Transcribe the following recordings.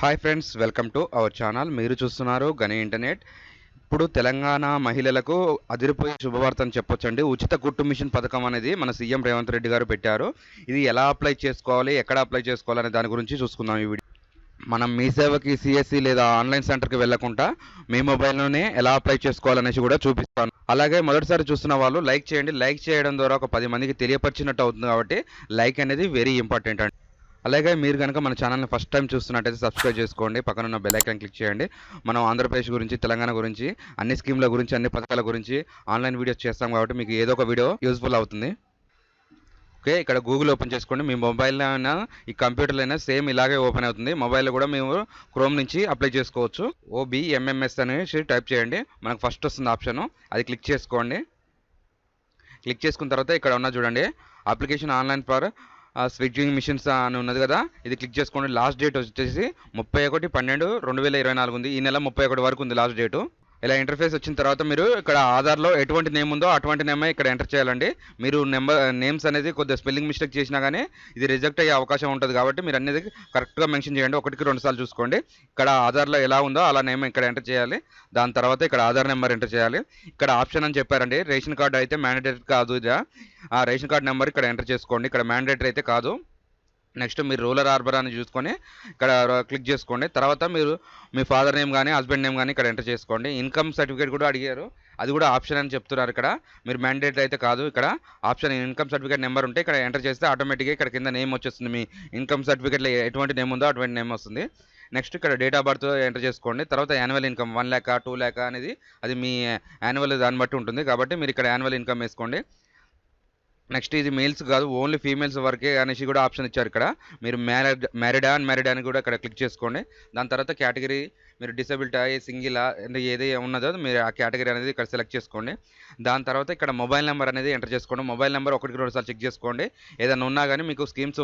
Hi friends welcome to our channel మీరు చూస్తున్నారు గని ఇంటర్నెట్ ఇప్పుడు తెలంగాణ మహిళలకు అదిరిపోయే శుభవార్తను చెప్పొచ్చండి. ఉచిత కుట్టు మిషన్ పథకం అనేది మన సీఎం రేవంత్ రెడ్డి గారు పెట్టారు. ఇది ఎలా అప్లై చేసుకోవాలి ఎక్కడ అప్లై చేసుకోవాలి అనే దాని గురించి చూసుకుందాం ఈ వీడియో. మనం మీ సేవకి సిఎస్సి లేదా ఆన్లైన్ సెంటర్కి వెళ్ళకుండా మీ మొబైల్లోనే ఎలా అప్లై చేసుకోవాలనేసి కూడా చూపిస్తాను. అలాగే మొదటిసారి చూస్తున్న వాళ్ళు లైక్ చేయండి. లైక్ చేయడం ద్వారా ఒక పది మందికి తెలియపరిచినట్టు అవుతుంది కాబట్టి లైక్ అనేది వెరీ ఇంపార్టెంట్ అండి. అలాగే మీరు కనుక మన ఛానల్ని ఫస్ట్ టైం చూస్తున్నట్టయితే సబ్స్క్రైబ్ చేసుకోండి. పక్కన ఉన్న క్లిక్ చేయండి. మనం ఆంధ్రప్రదేశ్ గురించి తెలంగాణ గురించి అన్ని స్కీమ్ల గురించి అన్ని పథకాల గురించి ఆన్లైన్ వీడియోస్ చేస్తాం కాబట్టి మీకు ఏదో ఒక వీడియో యూస్ఫుల్ అవుతుంది. ఓకే ఇక్కడ గూగుల్ ఓపెన్ చేసుకోండి. మీ మొబైల్లో అయినా ఈ కంప్యూటర్లో అయినా సేమ్ ఇలాగే ఓపెన్ అవుతుంది. మొబైల్లో కూడా మేము క్రోమ్ నుంచి అప్లై చేసుకోవచ్చు. ఓబిఎంఎంఎస్ అనేసి టైప్ చేయండి. మనకు ఫస్ట్ వస్తుంది ఆప్షన్ అది క్లిక్ చేసుకోండి. క్లిక్ చేసుకున్న తర్వాత ఇక్కడ ఉన్న చూడండి. Application online for switching machines అని ఉన్నది కదా ఇది క్లిక్ చేసుకోండి. లాస్ట్ డేట్ వచ్చేసి ముప్పై ఒకటి పన్నెండు రెండు వేల ఇరవై నాలుగు ఉంది. ఈ నెల ముప్పై ఒకటి వరకు ఉంది లాస్ట్ డేటు ఇలా ఇంటర్ఫేస్ వచ్చిన తర్వాత మీరు ఇక్కడ ఆధార్లో ఎటువంటి నేమ్ ఉందో అటువంటి నేమే ఇక్కడ ఎంటర్ చేయాలండి. మీరు నెంబర్ నేమ్స్ అనేది కొద్దిగా స్పెల్లింగ్ మిస్టేక్ చేసినా కానీ ఇది రిజెక్ట్ అయ్యే అవకాశం ఉంటుంది కాబట్టి మీరు అనేది కరెక్ట్గా మెన్షన్ చేయండి. ఒకటికి రెండు సార్లు చూసుకోండి. ఇక్కడ ఆధార్లో ఎలా ఉందో అలా నేమ్ ఇక్కడ ఎంటర్ చేయాలి. దాని తర్వాత ఇక్కడ ఆధార్ నెంబర్ ఎంటర్ చేయాలి. ఇక్కడ ఆప్షన్ అని చెప్పారండి. రేషన్ కార్డు అయితే మ్యాండేటరీ కాదు ఇది. ఆ రేషన్ కార్డు నెంబర్ ఇక్కడ ఎంటర్ చేసుకోండి. ఇక్కడ మ్యాండేటరీ అయితే కాదు. నెక్స్ట్ మీరు రూలర్ ఆర్బర్ అని చూసుకొని ఇక్కడ క్లిక్ చేసుకోండి. తర్వాత మీరు మీ ఫాదర్ నేమ్ కానీ హస్బెండ్ నేమ్ కానీ ఇక్కడ ఎంటర్ చేసుకోండి. ఇన్కమ్ సర్టిఫికేట్ కూడా అడిగారు. అది కూడా ఆప్షన్ అని చెప్తున్నారు ఇక్కడ. మీరు మ్యాండేట్ అయితే కాదు ఇక్కడ. ఆప్షన్ ఇన్కమ్ సర్టిఫికేట్ నెంబర్ ఉంటే ఇక్కడ ఎంటర్ చేస్తే ఆటోమేటిక్గా ఇక్కడ కింద నేమ్ వచ్చేస్తుంది. మీ ఇన్కమ్ సర్టిఫికేట్లో ఎటువంటి నేమ్ ఉందో అటువంటి నేమ్ వస్తుంది. నెక్స్ట్ ఇక్కడ డేట్ ఆఫ్ బర్త్ ఎంటర్ చేసుకోండి. తర్వాత annual income one lakh two lakh అనేది అది మీ యాన్యువల్ దాన్ని బట్టి ఉంటుంది. కాబట్టి మీరు ఇక్కడ యాన్యువల్ ఇన్కమ్ వేసుకోండి. నెక్స్ట్ ఇది మేల్స్ కాదు ఓన్లీ ఫీమేల్స్ వరకే అనేసి కూడా ఆప్షన్ ఇచ్చారు ఇక్కడ. మీరు మ్యారీడ్ మ్యారీడా అండ్ మ్యారీడ్ అని కూడా ఇక్కడ క్లిక్ చేసుకోండి. దాని తర్వాత కేటగిరీ మీరు డిసబిలిటీ సింగిల్ ఏది ఉన్నదో మీరు ఆ కేటగిరీ అనేది ఇక్కడ సెలెక్ట్ చేసుకోండి. దాని తర్వాత ఇక్కడ మొబైల్ నెంబర్ అనేది ఎంటర్ చేసుకోండి. మొబైల్ నెంబర్ ఒకటికి రెండు చెక్ చేసుకోండి. ఏదైనా ఉన్నా కానీ మీకు స్కీమ్స్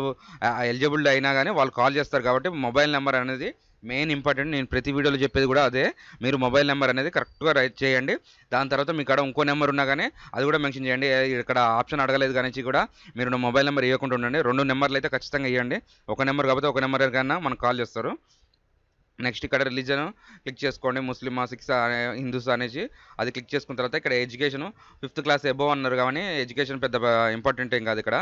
ఎలిజిబుల్ అయినా కానీ వాళ్ళు కాల్ చేస్తారు కాబట్టి మొబైల్ నెంబర్ అనేది మెయిన్ ఇంపార్టెంట్ నేను ప్రతి వీడియోలో చెప్పేది కూడా అదే. మీరు మొబైల్ నెంబర్ అనేది కరెక్ట్గా రైట్ చేయండి. దాని తర్వాత మీ కాడ ఇంకో నెంబర్ ఉన్నా కానీ అది కూడా మెన్షన్ చేయండి. ఇక్కడ ఆప్షన్ అడగలేదు కానీ కూడా మీరు మొబైల్ నెంబర్ ఇవ్వకుండా ఉండండి. రెండు నెంబర్లు అయితే ఖచ్చితంగా ఇవ్వండి ఒక నెంబర్ కాకపోతే ఒక నెంబర్ కన్నా మనకు కాల్ చేస్తారు. నెక్స్ట్ ఇక్కడ రిలీజన్ క్లిక్ చేసుకోండి. ముస్లిమా సిక్స్ హిందూస్ అనేసి అది క్లిక్ చేసుకున్న తర్వాత ఇక్కడ ఎడ్యుకేషన్ ఫిఫ్త్ క్లాస్ ఎబో అన్నారు కానీ ఎడ్యుకేషన్ పెద్ద ఇంపార్టెంట్ ఏం కాదు ఇక్కడ.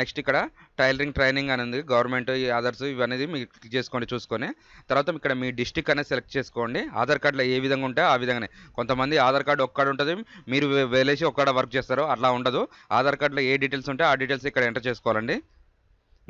నెక్స్ట్ ఇక్కడ టైలరింగ్ ట్రైనింగ్ అనేది గవర్నమెంట్ ఈ ఆధార్స్ ఇవన్నీ మీకు క్లిక్ చేసుకోండి చూసుకొని. తర్వాత ఇక్కడ మీ డిస్టిక్ అనేది సెలెక్ట్ చేసుకోండి. ఆధార్ కార్డులో ఏ విధంగా ఉంటే ఆ విధంగానే. కొంతమంది ఆధార్ కార్డు ఒక్కడ ఉంటుంది మీరు వేలేసి ఒక్కడ వర్క్ చేస్తారు అట్లా ఉండదు. ఆధార్ కార్డులో ఏ డీటెయిల్స్ ఉంటే ఆ డీటెయిల్స్ ఇక్కడ ఎంటర్ చేసుకోవాలండి.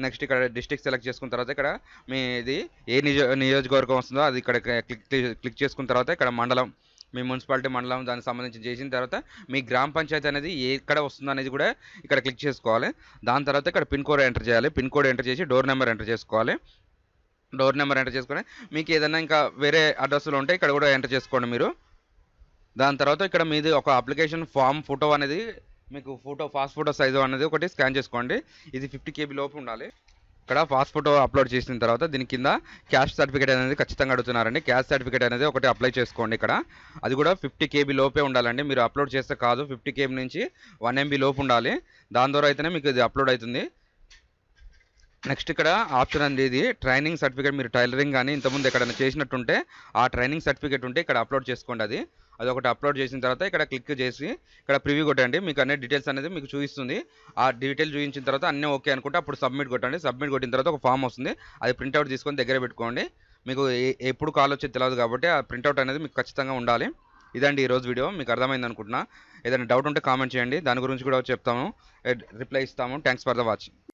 నెక్స్ట్ ఇక్కడ డిస్టిక్ సెలెక్ట్ చేసుకున్న తర్వాత ఇక్కడ మీ ఇది ఏ నియోజకవర్గం వస్తుందో అది ఇక్కడ క్లిక్ క్లిక్ చేసుకున్న తర్వాత ఇక్కడ మండలం మీ మున్సిపాలిటీ మండలం దానికి సంబంధించి చేసిన తర్వాత మీ గ్రామ పంచాయతీ అనేది ఎక్కడ వస్తుంది అనేది కూడా ఇక్కడ క్లిక్ చేసుకోవాలి. దాని తర్వాత ఇక్కడ పిన్ కోడ్ ఎంటర్ చేయాలి. పిన్ కోడ్ ఎంటర్ చేసి డోర్ నెంబర్ ఎంటర్ చేసుకోవాలి. డోర్ నెంబర్ ఎంటర్ చేసుకొని మీకు ఏదైనా ఇంకా వేరే అడ్రస్లు ఉంటే ఇక్కడ కూడా ఎంటర్ చేసుకోండి మీరు. దాని తర్వాత ఇక్కడ మీది ఒక అప్లికేషన్ ఫామ్ ఫోటో అనేది మీకు ఫోటో ఫాస్ట్ ఫోటో సైజు అనేది ఒకటి స్కాన్ చేసుకోండి. ఇది ఫిఫ్టీ కేబీ లోపు ఉండాలి. ఇక్కడ పాస్ ఫోటో అప్లోడ్ చేసిన తర్వాత దీని కింద క్యాష్ సర్టిఫికేట్ అనేది ఖచ్చితంగా అడుగుతున్నారండి. క్యాష్ సర్టిఫికేట్ అనేది ఒకటి అప్లై చేసుకోండి ఇక్కడ. అది కూడా ఫిఫ్టీ కేబీ లోపే ఉండాలండి. మీరు అప్లోడ్ చేస్తే కాదు ఫిఫ్టీ కేబీ నుంచి వన్ ఎంబీ లోపు ఉండాలి. దాని ద్వారా అయితేనే మీకు ఇది అప్లోడ్ అవుతుంది. నెక్స్ట్ ఇక్కడ ఆప్షన్ అనేది ఇది. ట్రైనింగ్ సర్టిఫికేట్ మీరు టైలరింగ్ కానీ ఇంతకుముందు ఎక్కడైనా చేసినట్టుంటే ఆ ట్రైనింగ్ సర్టిఫికేట్ ఉంటే ఇక్కడ అప్లోడ్ చేసుకోండి అది. అది ఒకటి అప్లోడ్ చేసిన తర్వాత ఇక్కడ క్లిక్ చేసి ఇక్కడ ప్రివ్యూ కొట్టండి. మీకు అన్ని డీటెయిల్స్ అనేది మీకు చూపిస్తుంది. ఆ డీటెయిల్ చూపించిన తర్వాత అన్నీ ఓకే అనుకుంటే అప్పుడు సబ్మిట్ కొట్టండి. సబ్మిట్ కొట్టిన తర్వాత ఒక ఫామ్ వస్తుంది. అది ప్రింట్అవుట్ తీసుకొని దగ్గర పెట్టుకోండి. మీకు ఎప్పుడు కాల్ వచ్చేది తెలియదు కాబట్టి ఆ ప్రింట్అవుట్ అనేది మీకు ఖచ్చితంగా ఉండాలి. ఇదండి ఈరోజు వీడియో. మీకు అర్థమైంది అనుకుంటున్నా. ఏదైనా డౌట్ ఉంటే కామెంట్ చేయండి. దాని గురించి కూడా చెప్తాము. రిప్లై ఇస్తాము. Thanks for the watching